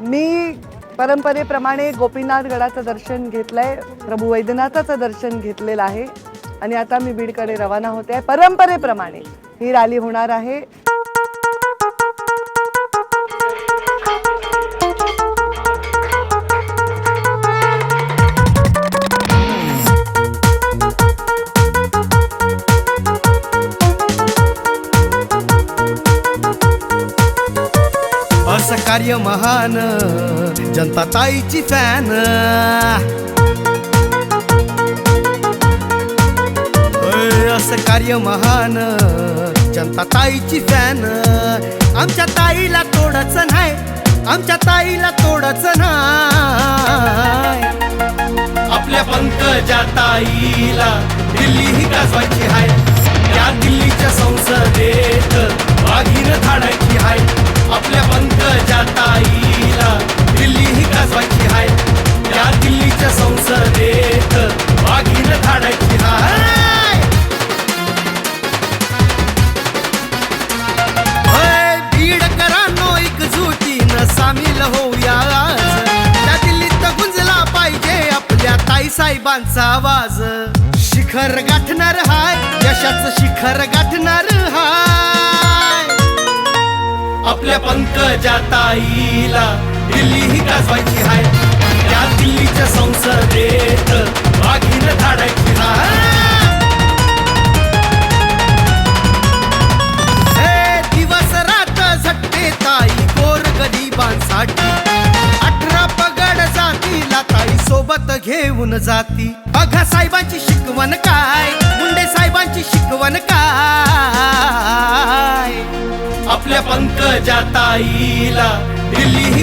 मी परंपरेप्रमाणे गोपीनाथ गडाचं दर्शन घेतलंय प्रभू वैद्यनाथाचं दर्शन घेतलेलं आहे. आणि आता मी बीडकडे रवाना होते. आहे परंपरेप्रमाणे ही रॅली होणार आहे. असं कार्य महान. जनता ताईची फॅन असं कार्य महान. जनता ताईची फॅन आमच्या ताईला तोडच नाही. आमच्या ताईला तोडच नाही. आपल्या पंकजा ताईला दिल्ली ही गाजवायची आहे या दिल्लीच्या संसदेत वाघीन धाडायची गरिबांचा आवाज. शिखर गाठणार हाय यशाच शिखर गाठणार हाय. आपल्या पंकजा ताईला दिल्ली ही गाजवायची हाय. त्या दिल्लीच्या संसदे सोबत घेऊन जाती. बघा साहेबांची शिकवण काय? मुंडे साहेबांची शिकवण काय? आपल्या पंकजाताईला दिल्ली